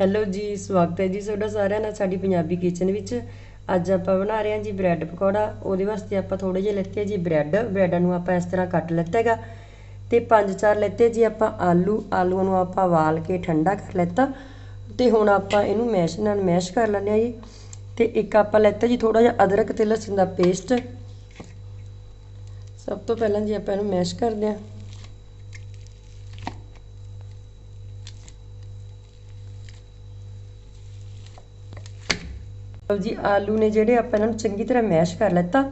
Hello ਜੀ, ਸਵਾਗਤ ਹੈ ਜੀ ਤੁਹਾਡਾ ਸਾਰਿਆਂ ਦਾ ਸਾਡੀ ਪੰਜਾਬੀ ਕਿਚਨ ਵਿੱਚ। ਅੱਜ ਆਪਾਂ ਬਣਾ ਰਹੇ ਹਾਂ ਜੀ ਬ੍ਰੈਡ ਪਕੌੜਾ। ਉਹਦੇ ਵਾਸਤੇ ਆਪਾਂ ਥੋੜੇ ਜਿਹੇ ਲੈਤੇ ਜੀ ਬ੍ਰੈਡ। ਬ੍ਰੈਡਾਂ ਨੂੰ ਆਪਾਂ ਇਸ ਤਰ੍ਹਾਂ ਕੱਟ ਲੈਤਾ ਹੈਗਾ। ਤੇ ਪੰਜ ਚਾਰ ਲੈਤੇ ਜੀ ਆਪਾਂ ਆਲੂ। ਆਲੂਆਂ ਨੂੰ ਆਪਾਂ ਵਾਲ ਕੇ ਠੰਡਾ ਕਰ ਲਿੱਤਾ। ਤੇ ਹੁਣ ਆਪਾਂ ਇਹਨੂੰ ਮੈਸ਼ ਨਾਲ ਮੈਸ਼ ਕਰ ਲੈਂਦੇ ਆ ਜੀ। ਤੇ ਇੱਕ ਆਪਾਂ ਲੈਤਾ ਜੀ ਥੋੜਾ ਜਿਹਾ ਅਦਰਕ ਤੇ ਲਸਣ ਦਾ ਪੇਸਟ ਸਭ ਤੋਂ ਪਹਿਲਾਂ ਜੀ ਆਪਾਂ ਇਹਨੂੰ ਮੈਸ਼ ਕਰਦੇ ਹਾਂ। ਲਓ ਜੀ ਆਲੂ ਨੇ ਜਿਹੜੇ ਆਪਾਂ ਇਹਨਾਂ ਨੂੰ ਚੰਗੀ ਤਰ੍ਹਾਂ ਮੈਸ਼ ਕਰ ਲੈਤਾ,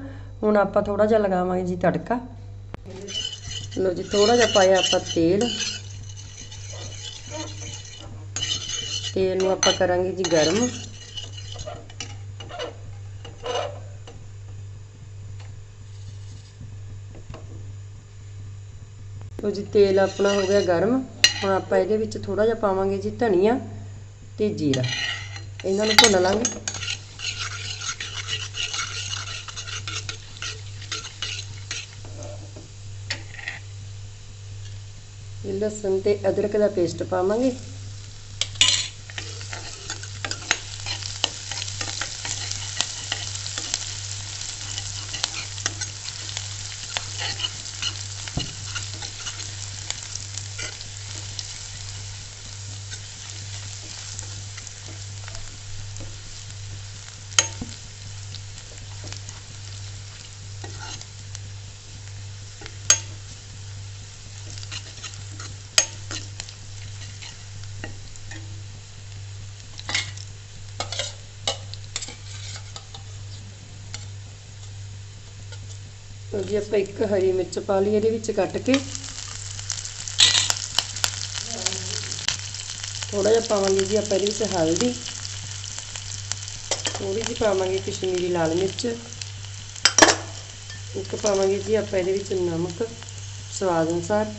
ਹੁਣ ਆਪਾਂ ਥੋੜਾ ਜਿਹਾ ਲਗਾਵਾਂਗੇ ਜੀ ਤੜਕਾ। ਲਓ ਜੀ ਥੋੜਾ ਜਿਹਾ ਪਾਇਆ ਆਪਾਂ ਤੇਲ। ਤੇਲ ਨੂੰ ਆਪਾਂ ਕਰਾਂਗੇ ਜੀ ਗਰਮ। ਲਓ ਜੀ, ਤੇਲ ਆਪਣਾ ਹੋ ਗਿਆ ਗਰਮ। ਹੁਣ ਆਪਾਂ ਇਹਦੇ ਵਿੱਚ ਥੋੜਾ ਜਿਹਾ ਪਾਵਾਂਗੇ ਜੀ ਧਨੀਆ ਤੇ ਜੀਰਾ। ਇਹਨਾਂ ਨੂੰ ਭੁੰਨ ਲਾਂਗੇ। ਲਸਣ ਤੇ ਅਦਰਕ ਦਾ ਪੇਸਟ ਪਾਵਾਂਗੇ। ਲਓ ਜੀ ਆਪਾਂ ਇੱਕ ਹਰੀ ਮਿਰਚ ਪਾ ਲਈ, ਇਹਦੇ ਵਿੱਚ ਕੱਟ ਕੇ। ਥੋੜਾ ਜਿਹਾ ਪਾਵਾਂਗੇ ਜੀ ਆਪਾਂ ਇਹਦੇ ਵਿੱਚ ਹਲਦੀ। ਥੋੜੀ ਜਿਹੀ ਪਾਵਾਂਗੇ ਕਸ਼ਮੀਰੀ ਲਾਲ ਮਿਰਚ। ਇੱਕ ਪਾਵਾਂਗੇ ਜੀ ਆਪਾਂ ਇਹਦੇ ਵਿੱਚ ਨਮਕ, ਸਵਾਦ ਅਨੁਸਾਰ।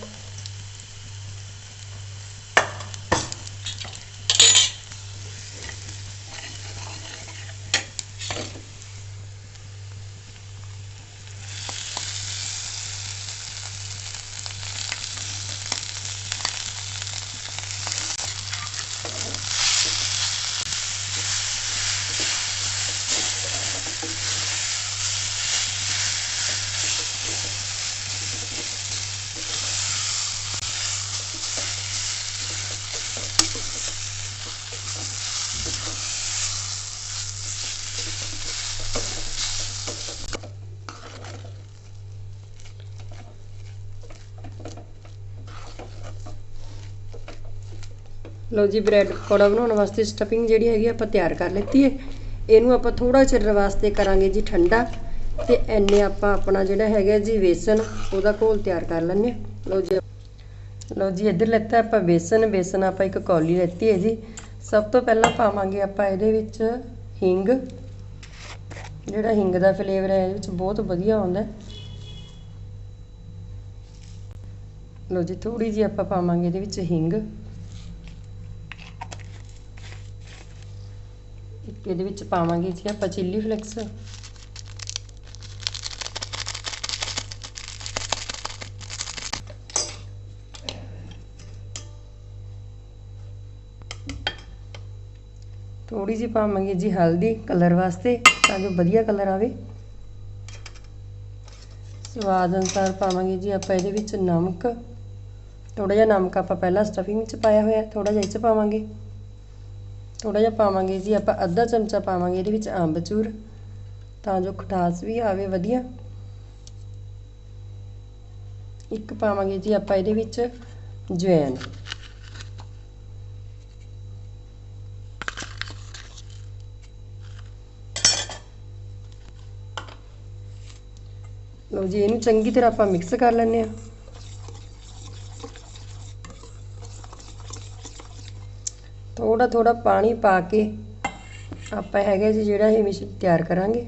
ਲਓ ਜੀ, ਬ੍ਰੈਡ ਪਕੌੜਾ ਬਣਾਉਣ ਵਾਸਤੇ ਸਟਫਿੰਗ ਜਿਹੜੀ ਹੈਗੀ ਆਪਾਂ ਤਿਆਰ ਕਰ ਲਿੱਤੀ ਹੈ ਇਹਨੂੰ ਆਪਾਂ ਥੋੜਾ ਚਿਰ ਵਾਸਤੇ ਕਰਾਂਗੇ ਜੀ ਠੰਡਾ ਤੇ ਐਨੇ ਆਪਾਂ ਆਪਣਾ ਜਿਹੜਾ ਹੈਗਾ ਜੀ ਵੇਸਣ ਉਹਦਾ ਘੋਲ ਤਿਆਰ ਕਰ ਲੈਂਦੇ ਹਾਂ। ਲਓ ਜੀ ਲਓ ਜੀ, ਇੱਧਰ ਲੈਤਾ ਆਪਾਂ ਵੇਸਣ ਵੇਸਣ ਆਪਾਂ ਇੱਕ ਕੌਲੀ ਲੈਤੀ ਹੈ ਜੀ। ਸਭ ਤੋਂ ਪਹਿਲਾਂ ਪਾਵਾਂਗੇ ਆਪਾਂ ਇਹਦੇ ਵਿੱਚ ਹਿੰਗ। ਜਿਹੜਾ ਹਿੰਗ ਦਾ ਫਲੇਵਰ ਹੈ, ਇਹਦੇ ਵਿੱਚ ਬਹੁਤ ਵਧੀਆ ਆਉਂਦਾ ਲਓ ਜੀ ਥੋੜੀ ਜੀ ਆਪਾਂ ਪਾਵਾਂਗੇ ਇਹਦੇ ਵਿੱਚ ਹਿੰਗ। ਇੱਕ ਇਹਦੇ ਵਿੱਚ ਪਾਵਾਂਗੇ ਜੀ ਆਪਾਂ ਚਿੱਲੀ ਫਲੈਕਸ ਥੋੜੀ ਜਿਹੀ ਪਾਵਾਂਗੇ ਜੀ ਹਲਦੀ ਕਲਰ ਵਾਸਤੇ ਤਾਂ ਜੋ ਵਧੀਆ ਕਲਰ ਆਵੇ। ਸਵਾਦ ਅਨੁਸਾਰ ਪਾਵਾਂਗੇ ਜੀ ਆਪਾਂ ਇਹਦੇ ਵਿੱਚ ਨਮਕ। ਥੋੜਾ ਜਿਹਾ ਨਮਕ ਆਪਾਂ ਪਹਿਲਾਂ ਸਟਫਿੰਗ ਵਿੱਚ ਪਾਇਆ ਹੋਇਆ ਥੋੜਾ ਜਿਹਾ ਇਹ 'ਚ ਪਾਵਾਂਗੇ। ਥੋੜਾ ਜਿਹਾ ਪਾਵਾਂਗੇ ਜੀ, ਆਪਾਂ ਅੱਧਾ ਚਮਚਾ ਪਾਵਾਂਗੇ ਇਹਦੇ ਵਿੱਚ ਅੰਬਚੂਰ, ਤਾਂ ਜੋ ਖਟਾਸ ਵੀ ਆਵੇ ਵਧੀਆ। ਇੱਕ ਪਾਵਾਂਗੇ ਜੀ ਆਪਾਂ ਇਹਦੇ ਵਿੱਚ ਜਵੈਨ ਲਓ ਜੀ, ਇਹਨੂੰ ਚੰਗੀ ਤਰ੍ਹਾਂ ਆਪਾਂ ਮਿਕਸ ਕਰ ਲੈਂਦੇ ਆ ਥੋੜਾ ਪਾਣੀ ਪਾ ਕੇ ਆਪਾਂ ਹੈਗਾ ਜੀ ਜਿਹੜਾ ਇਹ ਮਿਸ਼ਰਣ ਤਿਆਰ ਕਰਾਂਗੇ।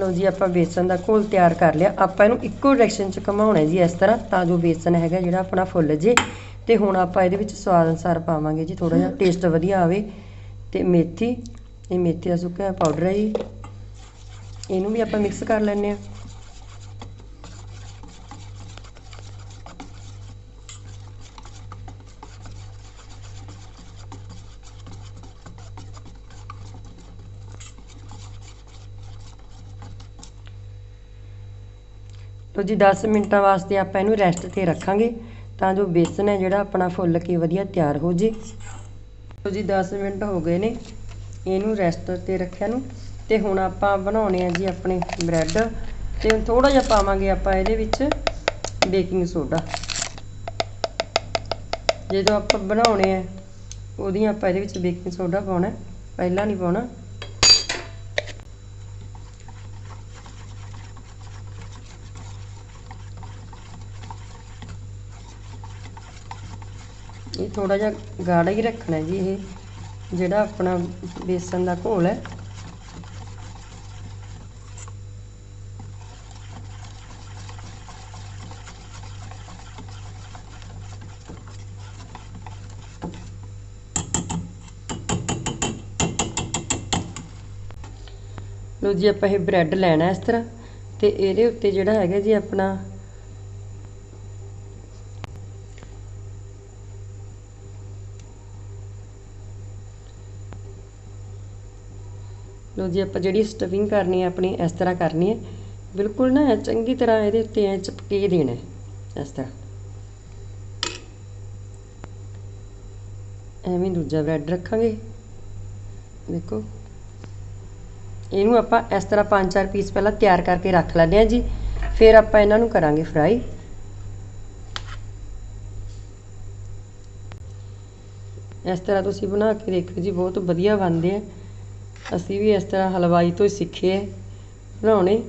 ਲਓ ਜੀ, ਆਪਾਂ ਬੇਸਨ ਦਾ ਘੋਲ ਤਿਆਰ ਕਰ ਲਿਆ। ਆਪਾਂ ਇਹਨੂੰ ਇੱਕੋ ਡਾਇਰੈਕਸ਼ਨ 'ਚ ਘੁਮਾਉਣਾ ਜੀ ਇਸ ਤਰ੍ਹਾਂ, ਤਾਂ ਜੋ ਬੇਸਨ ਹੈਗਾ ਜਿਹੜਾ ਆਪਣਾ ਫੁੱਲ ਜੇ। ਤੇ ਹੁਣ ਆਪਾਂ ਇਹਦੇ ਵਿੱਚ ਸਵਾਦ ਅਨੁਸਾਰ ਪਾਵਾਂਗੇ ਜੀ ਥੋੜਾ ਜਿਹਾ ਟੇਸਟ ਵਧੀਆ ਆਵੇ। ਤੇ ਮੇਥੀ, ਇਹ ਮੇਥੀ ਦਾ ਸੁੱਕਾ ਪਾਊਡਰ ਹੈ ਜੀ। ਇਹਨੂੰ ਵੀ ਆਪਾਂ ਮਿਕਸ ਕਰ ਲੈਂਦੇ ਆ ਤੋ ਜੀ 10 ਮਿੰਟਾਂ ਵਾਸਤੇ ਆਪਾਂ ਇਹਨੂੰ ਰੈਸਟ ਤੇ ਰੱਖਾਂਗੇ। ਤਾਂ ਜੋ ਬੇਸਨ ਹੈ ਜਿਹੜਾ ਆਪਣਾ ਫੁੱਲ ਕੇ ਵਧੀਆ ਤਿਆਰ ਹੋ ਜੇ। ਤੋ ਜੀ 10 ਮਿੰਟ ਹੋ ਗਏ ਨੇ ਇਹਨੂੰ ਰੈਸਟ ਤੇ ਰੱਖਿਆ ਨੂੰ। ਤੇ ਹੁਣ ਆਪਾਂ ਬਣਾਉਣੇ ਆ ਜੀ ਆਪਣੇ ਬ੍ਰੈਡ। ਤੇ ਥੋੜਾ ਜਿਹਾ ਪਾਵਾਂਗੇ ਆਪਾਂ ਇਹਦੇ ਵਿੱਚ ਬੇਕਿੰਗ ਸੋਡਾ। ਜਦੋਂ ਆਪਾਂ ਬਣਾਉਣੇ ਆ, ਉਹਦੀਆਂ ਆਪਾਂ ਇਹਦੇ ਵਿੱਚ ਬੇਕਿੰਗ ਸੋਡਾ ਪਾਉਣਾ। ਪਹਿਲਾਂ ਨਹੀਂ ਪਾਉਣਾ। ਇਹ ਥੋੜਾ ਜਿਹਾ ਗਾੜਾ ਹੀ ਰੱਖਣਾ ਜੀ ਇਹ, ਜਿਹੜਾ ਆਪਣਾ ਬੇਸਨ ਦਾ ਘੋਲ ਹੈ। ਲੋ ਜੀ, ਆਪਾਂ ਇਹ ਬ੍ਰੈਡ ਲੈਣਾ ਇਸ ਤਰ੍ਹਾਂ ਤੇ ਇਹਦੇ ਉੱਤੇ ਜਿਹੜਾ ਹੈਗਾ ਜੀ ਆਪਣਾ ਲੋ ਜੀ, ਆਪਾਂ ਜਿਹੜੀ ਸਟਫਿੰਗ ਕਰਨੀ ਹੈ, ਆਪਣੀ ਇਸ ਤਰ੍ਹਾਂ ਕਰਨੀ ਹੈ। ਬਿਲਕੁਲ ਨਾ ਚੰਗੀ ਤਰ੍ਹਾਂ ਇਹਦੇ ਉੱਤੇ ਐ ਚਪਕੇ ਦੇਣਾ ਇਸ ਤਰ੍ਹਾਂ। ਐਵੇਂ ਦੂਜਾ ਬ੍ਰੈਡ ਰੱਖਾਂਗੇ। ਦੇਖੋ। ਇਹਨੂੰ ਆਪਾਂ ਇਸ ਤਰ੍ਹਾਂ ਪੰਜ ਚਾਰ ਪੀਸ ਪਹਿਲਾਂ ਤਿਆਰ ਕਰਕੇ ਰੱਖ ਲੈਂਦੇ ਹਾਂ ਜੀ। ਫਿਰ ਆਪਾਂ ਇਹਨਾਂ ਨੂੰ ਕਰਾਂਗੇ ਫਰਾਈ ਇਸ ਤਰ੍ਹਾਂ ਤੁਸੀਂ ਬਣਾ ਕੇ ਦੇਖੋ ਜੀ, ਬਹੁਤ ਵਧੀਆ ਬਣਦੇ ਆ। ਅਸੀਂ ਵੀ ਇਸ ਤਰ੍ਹਾਂ ਹਲਵਾਈ ਤੋਂ ਹੀ ਸਿੱਖੇ ਹੈ। ਬਣਾਉਣੇ।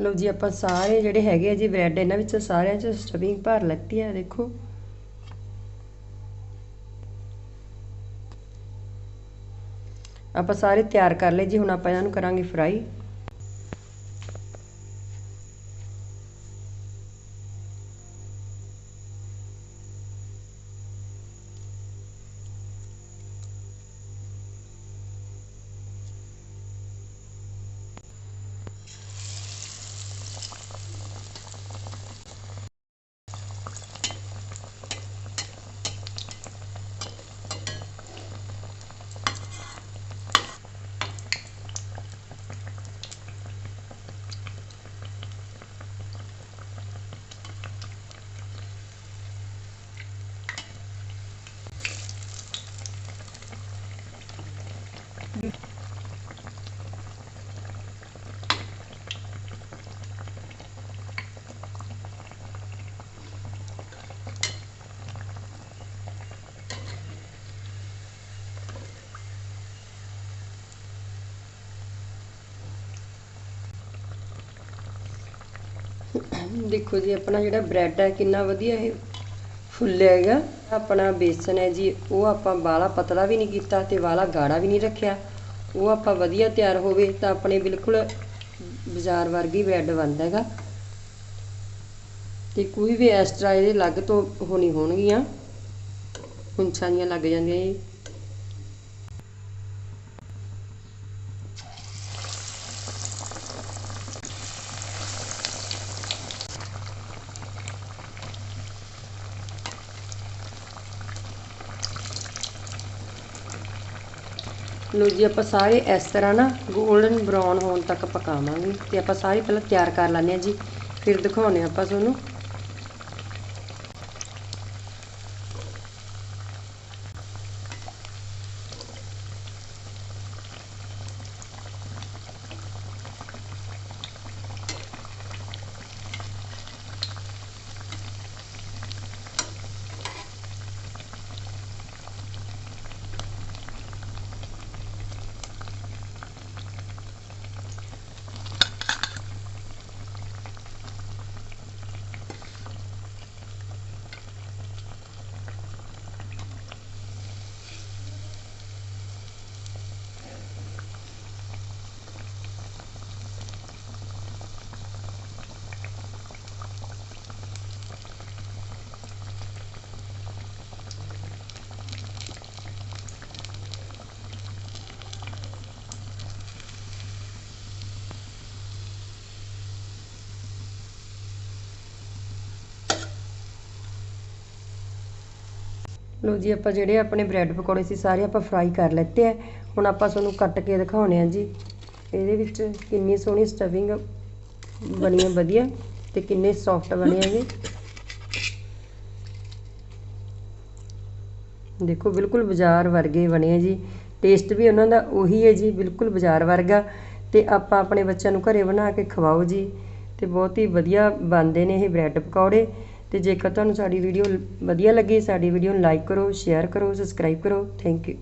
ਲਓ ਜੀ, ਆਪਾਂ ਸਾਰੇ ਜਿਹੜੇ ਹੈਗੇ ਆ ਜੀ ਬ੍ਰੈਡ, ਇਹਨਾਂ ਵਿੱਚ ਸਾਰਿਆਂ 'ਚ ਸਟਫਿੰਗ ਭਰ ਲੱਤੀ ਹੈ ਦੇਖੋ। ਆਪਾਂ ਸਾਰੇ ਤਿਆਰ ਕਰ ਲਏ ਜੀ, ਹੁਣ ਆਪਾਂ ਇਹਨਾਂ ਨੂੰ ਕਰਾਂਗੇ ਫਰਾਈ। ਦੇਖੋ ਜੀ, ਆਪਣਾ ਜਿਹੜਾ ਬ੍ਰੈਡ ਹੈ ਕਿੰਨਾ ਵਧੀਆ ਇਹ ਫੁੱਲਿਆ ਹੈਗਾ। ਆਪਣਾ ਬੇਸਨ ਹੈ ਜੀ, ਉਹ ਆਪਾਂ ਬਾਲਾ ਪਤਲਾ ਵੀ ਨਹੀਂ ਕੀਤਾ ਤੇ ਵਾਲਾ ਗਾੜਾ ਵੀ ਨਹੀਂ ਰੱਖਿਆ। ਉਹ ਆਪਾਂ ਵਧੀਆ ਤਿਆਰ ਹੋਵੇ ਤਾਂ ਆਪਣੇ ਬਿਲਕੁਲ ਬਾਜ਼ਾਰ ਵਰਗੀ ਬ੍ਰੈਡ ਬਣਦਾ ਹੈਗਾ। ਤੇ ਕੋਈ ਵੀ ਐਕਸਟਰਾ ਇਹਦੇ ਲੱਗ ਤੋਂ ਹੋਣੀ ਹੋਣਗੀਆਂ। ਹੁੰਛਾਂ ਦੀਆਂ ਲੱਗ ਜਾਂਦੀਆਂ ਜੀ। ਲੋ ਜੀ, ਆਪਾਂ ਸਾਰੇ ਇਸ ਤਰ੍ਹਾਂ ਨਾ 골ਡਨ ਬਰਾਊਨ ਹੋਣ ਤੱਕ ਪਕਾਵਾਂਗੇ ਤੇ ਆਪਾਂ ਸਾਰੇ ਪਹਿਲਾਂ ਤਿਆਰ ਕਰ ਲੈਂਦੇ ਹਾਂ ਜੀ। ਫਿਰ ਦਿਖਾਉਣੇ ਆਪਾਂ ਤੁਹਾਨੂੰ। ਲੋ ਜੀ, ਆਪਾਂ ਜਿਹੜੇ ਆਪਣੇ ਬ੍ਰੈਡ ਪਕੌੜੇ ਸੀ, ਸਾਰੇ ਆਪਾਂ ਫਰਾਈ ਕਰ ਲੈਤੇ ਆ। ਹੁਣ ਆਪਾਂ ਤੁਹਾਨੂੰ ਕੱਟ ਕੇ ਦਿਖਾਉਣੇ ਆ ਜੀ। ਇਹਦੇ ਵਿੱਚ ਕਿੰਨੀ ਸੋਹਣੀ ਸਟਫਿੰਗ ਬਣੀ ਹੈ ਵਧੀਆ ਤੇ ਕਿੰਨੇ ਸੌਫਟ ਬਣੇ ਹੈਗੇ ਦੇਖੋ, ਬਿਲਕੁਲ ਬਾਜ਼ਾਰ ਵਰਗੇ ਬਣੇ ਆ ਜੀ। ਟੇਸਟ ਵੀ ਉਹਨਾਂ ਦਾ ਉਹੀ ਹੈ ਜੀ, ਬਿਲਕੁਲ ਬਾਜ਼ਾਰ ਵਰਗਾ। ਤੇ ਆਪਾਂ ਆਪਣੇ ਬੱਚਿਆਂ ਨੂੰ ਘਰੇ ਬਣਾ ਕੇ ਖਵਾਓ ਜੀ। ਤੇ ਬਹੁਤ ਹੀ ਵਧੀਆ ਬਣਦੇ ਨੇ ਇਹ ਬ੍ਰੈਡ ਪਕੌੜੇ। ਅਤੇ ਜੇਕਰ ਤੁਹਾਨੂੰ ਸਾਡੀ ਵੀਡੀਓ ਵਧੀਆ ਲੱਗੀ, ਸਾਡੀ ਵੀਡੀਓ ਨੂੰ ਲਾਈਕ ਕਰੋ ਸ਼ੇਅਰ ਕਰੋ ਸਬਸਕ੍ਰਾਈਬ ਕਰੋ। Thank you